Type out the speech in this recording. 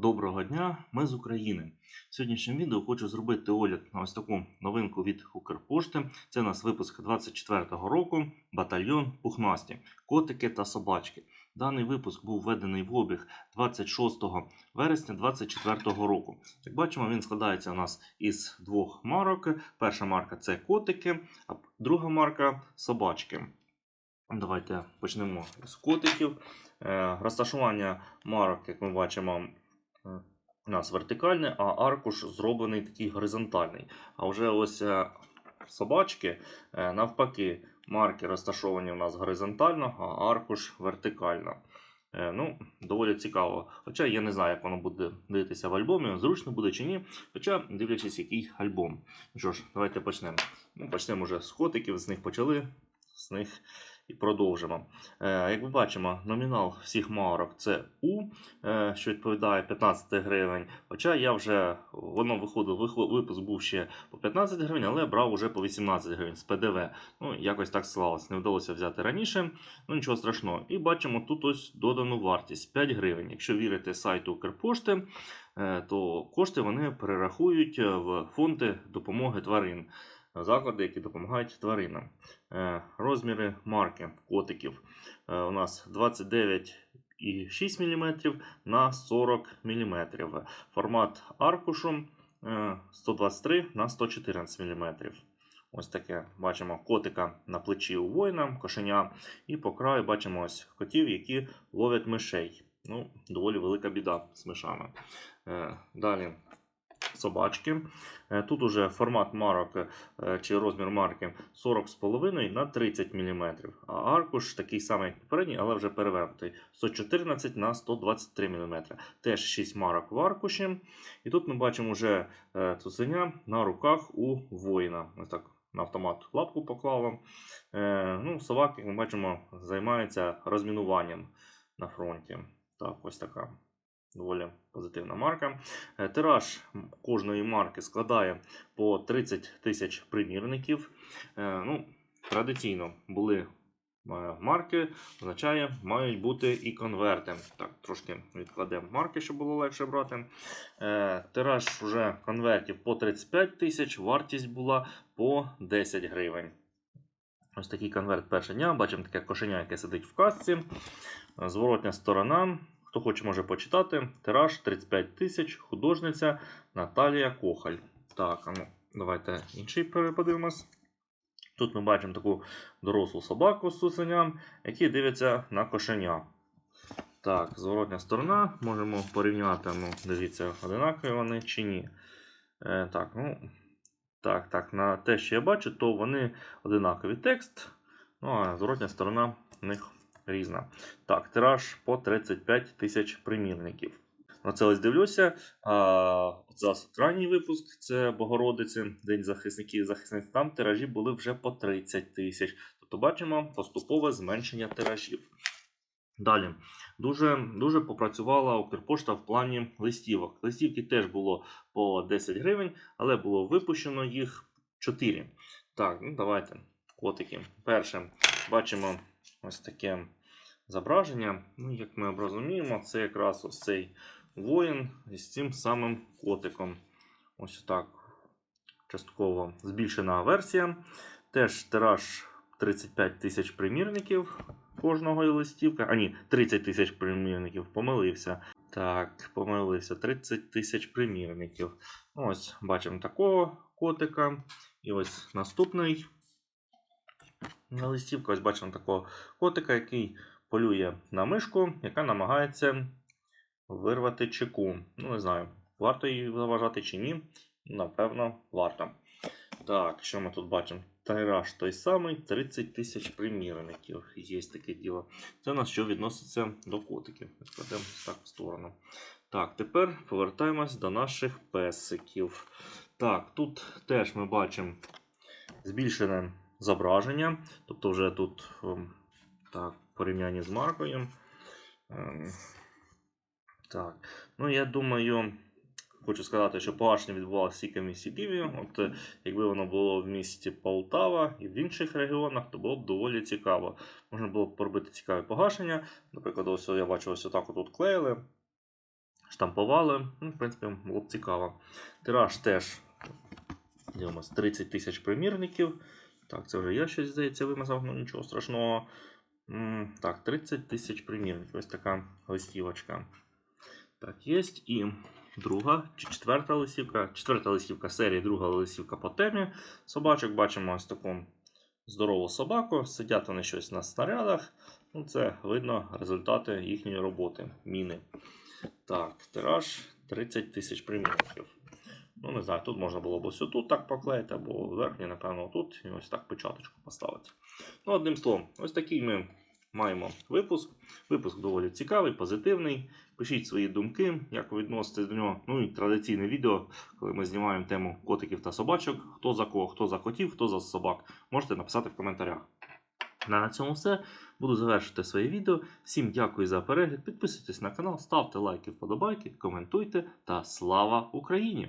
Доброго дня, ми з України. В сьогоднішньому відео хочу зробити огляд на ось таку новинку від Укрпошти. Це у нас випуск 24-го року, батальйон Пухнасті, котики та собачки. Даний випуск був введений в обіг 26 вересня 2024 року. Як бачимо, він складається у нас із двох марок. Перша марка це котики, а друга марка собачки. Давайте почнемо з котиків. Е, Розташування марок, як ми бачимо, у нас вертикальне, а аркуш зроблений такий горизонтальний. А вже ось е, собачки, е, навпаки, марки розташовані у нас горизонтально, а аркуш вертикально. Е, Ну, доволі цікаво. Хоча я не знаю, як воно буде дивитися в альбомі, зручно буде чи ні. Хоча, дивлячись, який альбом. Що ж, давайте почнемо. Ну, почнемо вже з котиків, з них почали, з них і продовжимо. Е, як ми бачимо, номінал всіх марок це У, е, що відповідає 15 гривень. Хоча я вже воно виходило, випуск був ще по 15 гривень, але брав уже по 18 гривень з ПДВ. Ну, якось так склалось. Не вдалося взяти раніше, ну нічого страшного. І бачимо тут ось додану вартість 5 гривень. Якщо вірити сайту Укрпошти, е, то кошти вони перерахують в фонди допомоги тварин. Заклади, які допомагають тваринам. Е, Розміри марки котиків е, у нас 29,6 мм на 40 мм. Формат аркушу е, 123 на 114 мм. Ось таке бачимо котика на плечі у воїна, кошеня, і по краю бачимо ось котів, які ловлять мишей. Ну, доволі велика біда з мишами. Е, Далі собачки. Е, Тут уже формат марок е, чи розмір марки 40,5 на 30 мм. А аркуш такий самий, як попередній, але вже перевернутий 114 на 123 мм. Теж 6 марок в аркуші. І тут ми бачимо вже е, цуценя на руках у воїна. Ось так на автомат лапку поклало. Е, Ну, Совак, як ми бачимо, займається розмінуванням на фронті. Так, ось така доволі позитивна марка. Е, Тираж кожної марки складає по 30 тисяч примірників. Е, Ну, традиційно були е, марки, означає, мають бути і конверти. Так, трошки відкладемо марки, щоб було легше брати. Тираж вже конвертів по 35 тисяч, вартість була по 10 гривень. Ось такий конверт першого дня. Бачимо таке кошеня, яке сидить в касці. Зворотня сторона. Хто хоче, може почитати. Тираж 35 тисяч, художниця Наталія Кохаль. Так, ну, давайте інший подивимось. Тут ми бачимо таку дорослу собаку з цуценям, який дивиться на кошеня. Так, зворотня сторона. Можемо порівняти, ну, дивіться, одинакові вони чи ні. Е, так, ну, так, так, на те, що я бачу, то вони одинаковий текст. Ну, а зворотня сторона в них різна. Так, тираж по 35 тисяч примірників. Оце ось дивлюся. А, це крайній випуск, це Богородиці, День захисників і захисниць. Там тиражі були вже по 30 тисяч. Тобто бачимо поступове зменшення тиражів. Далі. Дуже, дуже попрацювала Укрпошта в плані листівок. Листівки теж було по 10 гривень, але було випущено їх 4. Так, ну давайте. Котики. Перше, бачимо ось таке зображення. Ну, як ми розуміємо, це якраз ось цей воїн із цим самим котиком. Ось так. Частково збільшена версія. Теж тираж 35 тисяч примірників кожного листівка. А ні, 30 тисяч примірників. Помилився. Так, помилився. 30 тисяч примірників. Ось, бачимо такого котика. І ось наступний листівка. Ось бачимо такого котика, який полює на мишку, яка намагається вирвати чеку. Ну, не знаю, варто її заважати чи ні. Напевно, варто. Так, що ми тут бачимо? Тираж той самий 30 тисяч примірників. Є таке діло. Це у нас що відноситься до котиків. Відкладемо так в сторону. Так, тепер повертаємось до наших песиків. Так, тут теж ми бачимо збільшене зображення. Тобто, вже тут ем, так, порівнянні з маркою. Ем, Так, ну я думаю, хочу сказати, що погашення відбувалося тільки в місті Києві. От е, якби воно було в місті Полтава і в інших регіонах, то було б доволі цікаво. Можна було б поробити цікаве погашення. Наприклад, ось я бачу, ось отак от клеїли. штампували. Ну, в принципі, було б цікаво. Тираж теж дивимось, 30 тисяч примірників. Так, це вже я щось здається вимазав, ну нічого страшного. Так, 30 тисяч примірників. Ось така листівочка. Так, є. І друга чи четверта листівка. Четверта листівка серії, друга листівка по темі. Собачок бачимо ось таку здорову собаку. Сидять вони щось на снарядах. Ну, це видно результати їхньої роботи. Міни. Так, тираж 30 тисяч примірників. Ну, не знаю, тут можна було б ось тут так поклеїти, або верхній, напевно, тут, і ось так печаточку поставити. Ну, одним словом, ось такий ми маємо випуск. Випуск доволі цікавий, позитивний. Пишіть свої думки, як ви відноситесь до нього. Ну і традиційне відео, коли ми знімаємо тему котиків та собачок. Хто за кого, хто за котів, хто за собак. Можете написати в коментарях. На цьому все. Буду завершити своє відео. Всім дякую за перегляд. Підписуйтесь на канал, ставте лайки, вподобайки, коментуйте та слава Україні!